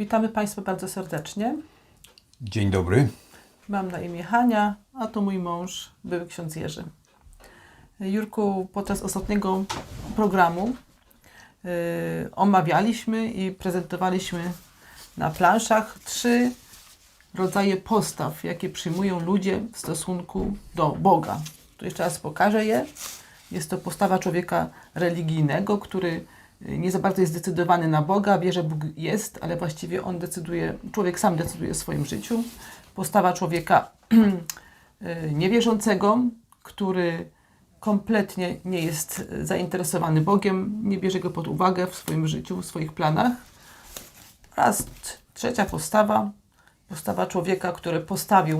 Witamy Państwa bardzo serdecznie. Dzień dobry. Mam na imię Hania, a to mój mąż, były ksiądz Jerzy. Jurku, podczas ostatniego programu y, omawialiśmy i prezentowaliśmy na planszach trzy rodzaje postaw, jakie przyjmują ludzie w stosunku do Boga. Tu jeszcze raz pokażę je. Jest to postawa człowieka religijnego, który nie za bardzo jest zdecydowany na Boga, wie, że Bóg jest, ale właściwie on decyduje, człowiek sam decyduje w swoim życiu. Postawa człowieka y, niewierzącego, który kompletnie nie jest zainteresowany Bogiem, nie bierze go pod uwagę w swoim życiu, w swoich planach. Oraz trzecia postawa, postawa człowieka, który postawił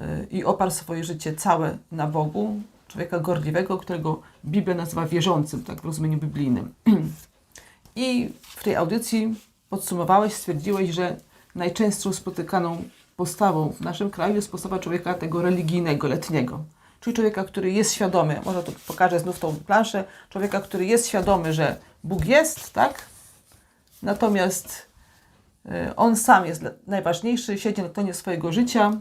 y, i oparł swoje życie całe na Bogu, człowieka gorliwego, którego Biblia nazywa wierzącym, tak w rozumieniu biblijnym. I w tej audycji podsumowałeś, stwierdziłeś, że najczęstszą spotykaną postawą w naszym kraju jest postawa człowieka tego religijnego, letniego. Czyli człowieka, który jest świadomy, może tu pokażę znów tą planszę, człowieka, który jest świadomy, że Bóg jest, tak? Natomiast y, on sam jest najważniejszy, siedzi na tronie swojego życia,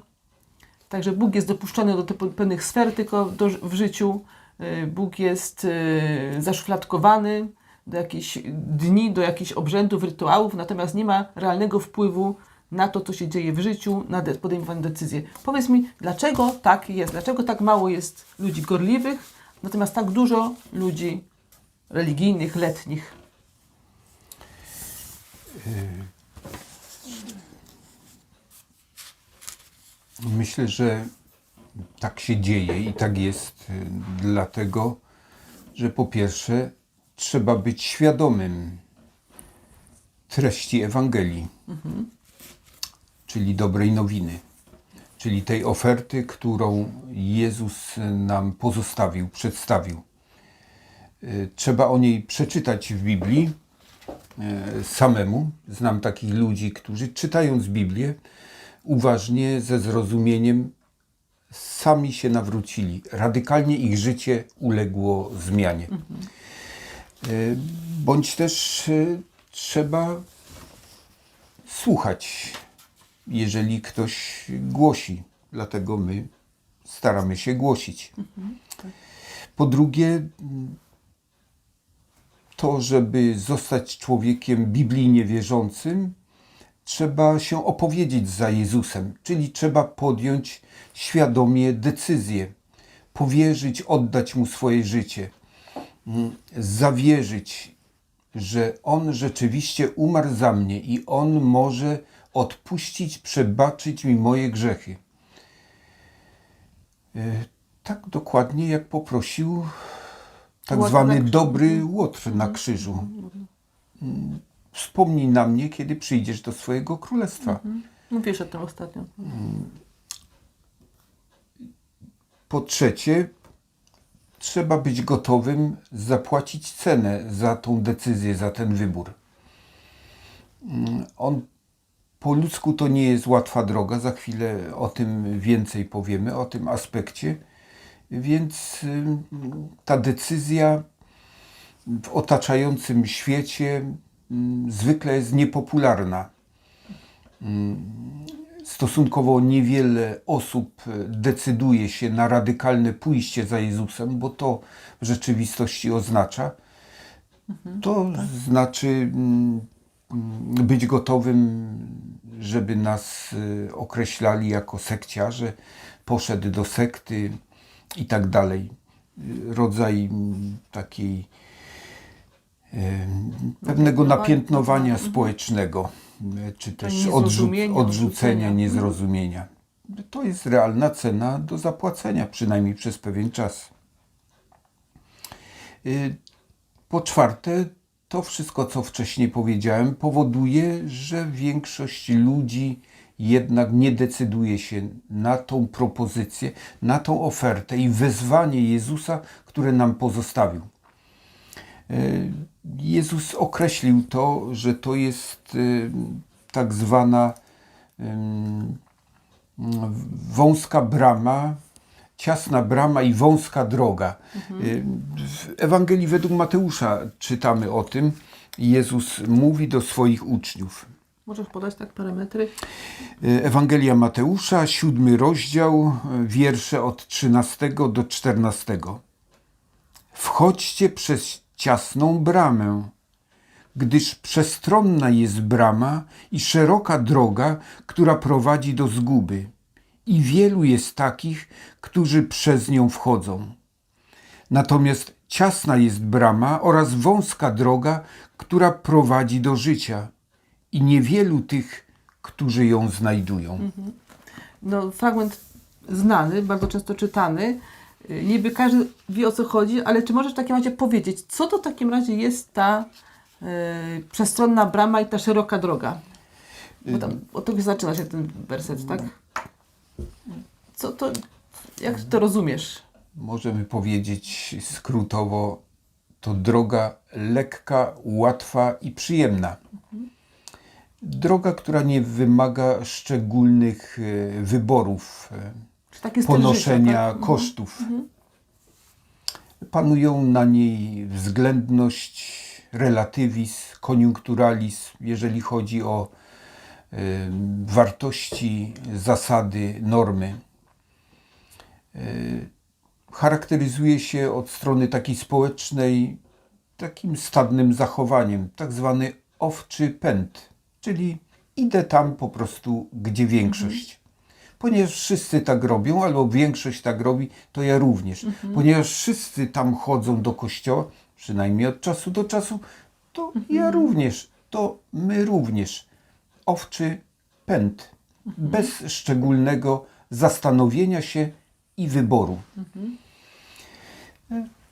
Także Bóg jest dopuszczony do pewnych sfer tylko do, w życiu. Y, Bóg jest y, zaszufladkowany do jakichś dni, do jakichś obrzędów, rytuałów, natomiast nie ma realnego wpływu na to, co się dzieje w życiu, na de- podejmowane decyzje. Powiedz mi, dlaczego tak jest? Dlaczego tak mało jest ludzi gorliwych, natomiast tak dużo ludzi religijnych, letnich? Myślę, że tak się dzieje i tak jest y, dlatego, że po pierwsze trzeba być świadomym treści Ewangelii, czyli dobrej nowiny, czyli tej oferty, którą Jezus nam pozostawił, przedstawił. Y, Trzeba o niej przeczytać w Biblii e, samemu. Znam takich ludzi, którzy czytając Biblię uważnie, ze zrozumieniem, sami się nawrócili. Radykalnie ich życie uległo zmianie. E, Bądź też e, trzeba słuchać, jeżeli ktoś głosi. Dlatego my staramy się głosić. Po drugie, to, żeby zostać człowiekiem biblijnie wierzącym, trzeba się opowiedzieć za Jezusem, czyli trzeba podjąć świadomie decyzję, powierzyć, oddać mu swoje życie, mm, zawierzyć, że on rzeczywiście umarł za mnie i on może odpuścić, przebaczyć mi moje grzechy. E, Tak dokładnie jak poprosił tak zwany dobry Łotr na krzyżu. Mm, Wspomnij na mnie, kiedy przyjdziesz do swojego królestwa. Mówisz o tym ostatnio. Po trzecie, trzeba być gotowym zapłacić cenę za tą decyzję, za ten wybór. Mm, On po ludzku to nie jest łatwa droga, za chwilę o tym więcej powiemy, o tym aspekcie. Więc ta decyzja w otaczającym świecie mm, zwykle jest niepopularna. stosunkowo niewiele osób e, decyduje się na radykalne pójście za Jezusem, bo to w rzeczywistości oznacza. To znaczy mm, mm, być gotowym, żeby nas e, określali jako sekciarze, poszedł do sekty i tak dalej. E, Rodzaj mm, takiej pewnego napiętnowania społecznego, e, czy też odrzu- odrzucenia, niezrozumienia. To jest realna cena do zapłacenia, przynajmniej przez pewien czas. Y, Po czwarte, to wszystko, co wcześniej powiedziałem, powoduje, że większość ludzi jednak nie decyduje się na tą propozycję, na tą ofertę i wezwanie Jezusa, które nam pozostawił. Y, Jezus określił to, że to jest y, tak zwana wąska brama, ciasna brama i wąska droga. Y, W Ewangelii według Mateusza czytamy o tym. Jezus mówi do swoich uczniów: Możesz podać tak parametry? Ewangelia Mateusza, siódmy rozdział, e, wiersze od 13 do 14. Wchodźcie przez ciasną bramę, gdyż przestronna jest brama i szeroka droga, która prowadzi do zguby, i wielu jest takich, którzy przez nią wchodzą. Natomiast ciasna jest brama oraz wąska droga, która prowadzi do życia, i niewielu tych, którzy ją znajdują. No, fragment znany, bardzo często czytany. Y, Niby każdy wie o co chodzi, ale czy możesz w takim razie powiedzieć, co to w takim razie jest ta y, przestronna brama i ta szeroka droga? Bo tam zaczyna się ten werset, tak? Co to, jak to rozumiesz? Możemy powiedzieć skrótowo, to droga lekka, łatwa i przyjemna. Droga, która nie wymaga szczególnych e, wyborów, taki ponoszenia życia, tak? kosztów. Panują na niej względność, relatywizm, koniunkturalizm, jeżeli chodzi o e, wartości, zasady, normy. E, charakteryzuje się od strony takiej społecznej takim stadnym zachowaniem, tak zwany owczy pęd, czyli idę tam po prostu, gdzie większość. Ponieważ wszyscy tak robią, albo większość tak robi, to ja również. Ponieważ wszyscy tam chodzą do kościoła, przynajmniej od czasu do czasu, to ja również, to my również. Owczy pęd, bez szczególnego zastanowienia się i wyboru.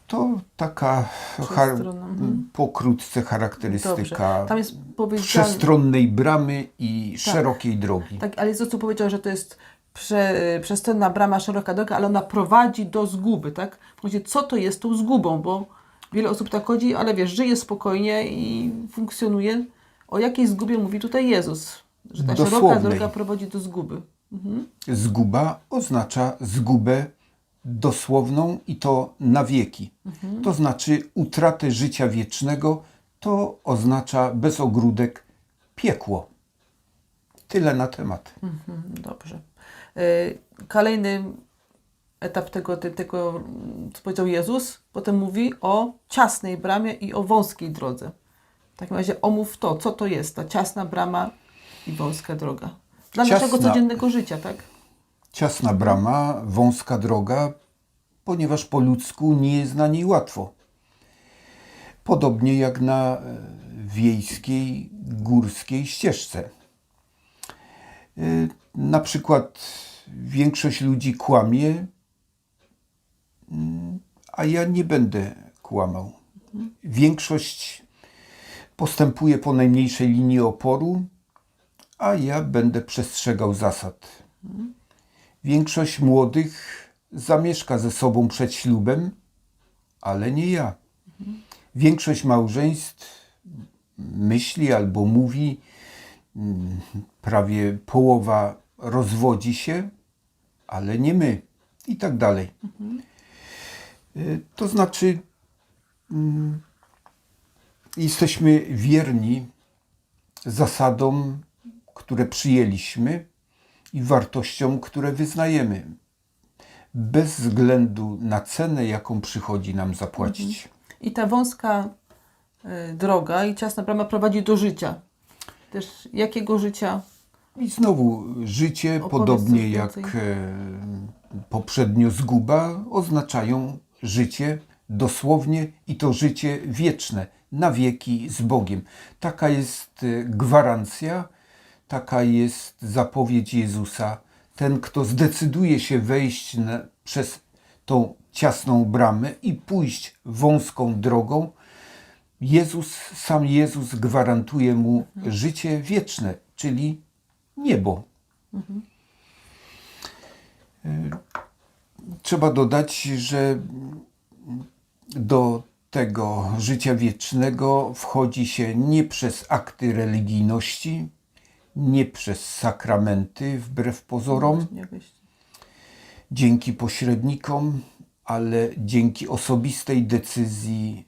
To taka char- mhm. pokrótce charakterystyka Dobrze. Tam jest powiedziane, przestronnej bramy i szerokiej drogi. tak, ale Jezus tu powiedział, że to jest prze, przestronna brama, szeroka droga, ale ona prowadzi do zguby, tak? Właśnie, co to jest tą zgubą, bo wiele osób tak chodzi, ale wiesz, żyje spokojnie i funkcjonuje. O jakiej zgubie mówi tutaj Jezus? Że ta szeroka Dosłownej. droga prowadzi do zguby. Zguba oznacza zgubę dosłowną i to na wieki. To znaczy utratę życia wiecznego, to oznacza bez ogródek piekło. Tyle na temat. Mhm, Dobrze. Y, Kolejny etap tego, te- tego, co powiedział Jezus, potem mówi o ciasnej bramie i o wąskiej drodze. W takim razie omów to, co to jest ta ciasna brama i wąska droga. Dla Ciasna. naszego codziennego życia, tak? Ciasna brama, wąska droga, ponieważ po ludzku nie jest na niej łatwo. Podobnie jak na e, wiejskiej, górskiej ścieżce. Na przykład większość ludzi kłamie, mm, a ja nie będę kłamał. Większość postępuje po najmniejszej linii oporu, a ja będę przestrzegał zasad. Większość młodych zamieszka ze sobą przed ślubem, ale nie ja. Większość małżeństw myśli albo mówi, mm, prawie połowa rozwodzi się, ale nie my. I tak dalej. Y, To znaczy, mm, jesteśmy wierni zasadom, które przyjęliśmy i wartościom, które wyznajemy, bez względu na cenę, jaką przychodzi nam zapłacić. I ta wąska y, droga i ciasna brama prowadzi do życia. Też jakiego życia? I znowu życie, Opowiedz podobnie jak więcej. poprzednio zguba, oznaczają życie dosłownie i to życie wieczne, na wieki z Bogiem. Taka jest e, gwarancja, taka jest zapowiedź Jezusa. Ten, kto zdecyduje się wejść na, przez tą ciasną bramę i pójść wąską drogą, Jezus, sam Jezus gwarantuje mu życie wieczne, czyli niebo. Y, Trzeba dodać, że do tego życia wiecznego wchodzi się nie przez akty religijności, nie przez sakramenty, wbrew pozorom, dzięki pośrednikom, ale dzięki osobistej decyzji,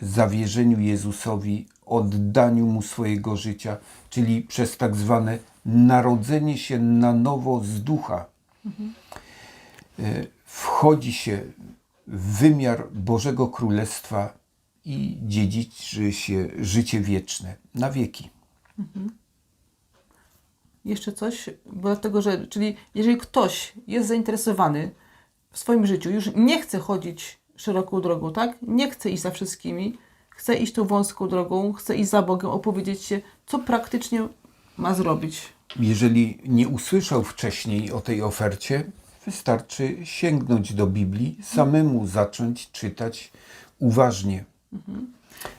zawierzeniu Jezusowi oddaniu mu swojego życia, czyli przez tak zwane narodzenie się na nowo z ducha. E, Wchodzi się w wymiar Bożego Królestwa i dziedziczy się życie wieczne na wieki. Jeszcze coś, bo dlatego, że, czyli jeżeli ktoś jest zainteresowany w swoim życiu, już nie chce chodzić szeroką drogą, tak? Nie chce iść za wszystkimi, chce iść tą wąską drogą, chce iść za Bogiem, opowiedzieć się, co praktycznie ma zrobić. Jeżeli nie usłyszał wcześniej o tej ofercie, wystarczy sięgnąć do Biblii, samemu zacząć czytać uważnie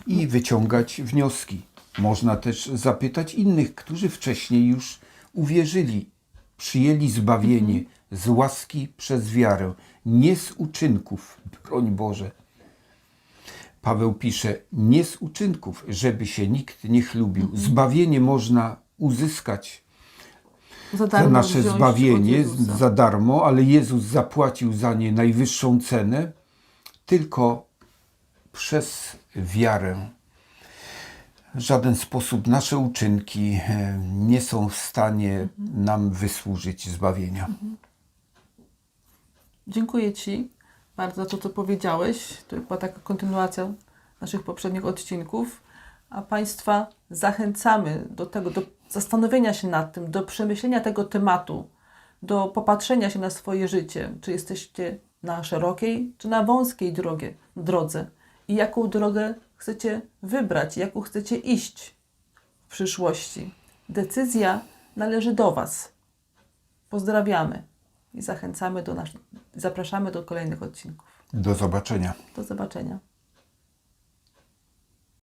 i wyciągać wnioski. Można też zapytać innych, którzy wcześniej już uwierzyli, przyjęli zbawienie z łaski przez wiarę, nie z uczynków, broń Boże. Paweł pisze, nie z uczynków, żeby się nikt nie chlubił. Zbawienie można uzyskać Za za nasze zbawienie za darmo, ale Jezus zapłacił za nie najwyższą cenę tylko przez wiarę. W żaden sposób nasze uczynki e, nie są w stanie nam wysłużyć zbawienia. Dziękuję Ci bardzo za to, co powiedziałeś. To była taka kontynuacja naszych poprzednich odcinków. A Państwa zachęcamy do tego, do zastanowienia się nad tym, do przemyślenia tego tematu, do popatrzenia się na swoje życie. Czy jesteście na szerokiej, czy na wąskiej drogie, drodze? I jaką drogę chcecie wybrać, jaką chcecie iść w przyszłości? Decyzja należy do Was. Pozdrawiamy i zachęcamy do nas, zapraszamy do kolejnych odcinków. Do zobaczenia. Do zobaczenia.